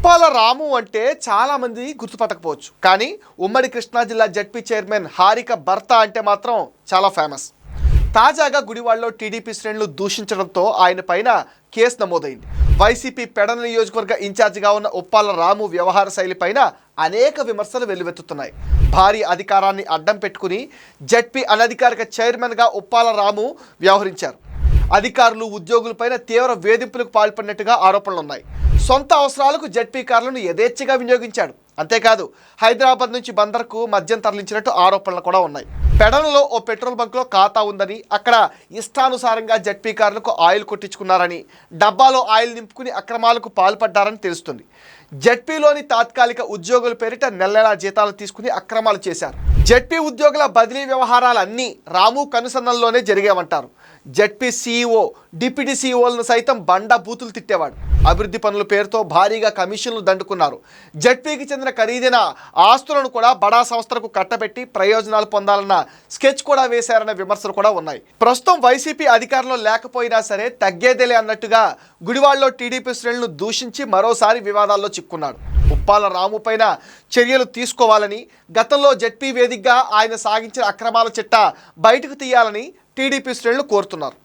ఉప్పాల రాము అంటే చాలామంది గుర్తుపట్టకపోవచ్చు. కానీ ఉమ్మడి కృష్ణా జిల్లా జడ్పీ చైర్మన్ హారిక భర్త అంటే మాత్రం చాలా ఫేమస్. తాజాగా గుడివాడలో టీడీపీ శ్రేణులు దూషించడంతో ఆయన పైన కేసు నమోదైంది. వైసీపీ పెడన నియోజకవర్గ ఇన్ఛార్జిగా ఉన్న ఉప్పాల రాము వ్యవహార శైలి పైన అనేక విమర్శలు వెల్లువెత్తుతున్నాయి. భారీ అధికారాన్ని అడ్డం పెట్టుకుని జడ్పీ అనధికారిక చైర్మన్గా ఉప్పాల రాము వ్యవహరించారు. అధికారులు ఉద్యోగులపైన తీవ్ర వేధింపులకు పాల్పడినట్టుగా ఆరోపణలు ఉన్నాయి. సొంత అవసరాలకు జడ్పీ కార్లను యథేచ్ఛగా వినియోగించాడు. అంతేకాదు హైదరాబాద్ నుంచి బందర్కు మద్యం తరలించినట్టు ఆరోపణలు కూడా ఉన్నాయి. పెడనలో ఓ పెట్రోల్ బంక్లో ఖాతా ఉందని అక్కడ ఇష్టానుసారంగా జడ్పీ కార్లకు ఆయిల్ కొట్టించుకున్నారని డబ్బాలో ఆయిల్ నింపుకుని అక్రమాలకు పాల్పడ్డారని తెలుస్తుంది. జడ్పీలోని తాత్కాలిక ఉద్యోగుల పేరిట నెల నెలా జీతాలు తీసుకుని అక్రమాలు చేశారు. జడ్పీ ఉద్యోగుల బదిలీ వ్యవహారాలన్నీ రాము కనుసన్నల్లోనే జరిగేవంటారు. జడ్పీ సీఈఓ డిప్యూటీ సీఈఓలను సైతం బండ బూతులు తిట్టేవాడు. అభివృద్ధి పనుల పేరుతో భారీగా కమిషన్లు దండుకున్నారు. జడ్పీకి చెందిన ఖరీదైన ఆస్తులను కూడా బడా సంస్థలకు కట్టబెట్టి ప్రయోజనాలు పొందాలన్న స్కెచ్ కూడా వేశారన్న విమర్శలు కూడా ఉన్నాయి. ప్రస్తుతం వైసీపీ అధికారంలో లేకపోయినా సరే తగ్గేదేలే అన్నట్టుగా గుడివాడలో టీడీపీ శ్రేణులను దూషించి మరోసారి వివాదాల్లో చిక్కున్నాడు. ఉప్పాల రాము పైన చర్యలు తీసుకోవాలని గతంలో జడ్పీ వేదికగా ఆయన సాగించిన అక్రమాల చిట్ట బయటకు తీయాలని టీడీపీ శ్రేణులు కోరుతున్నారు.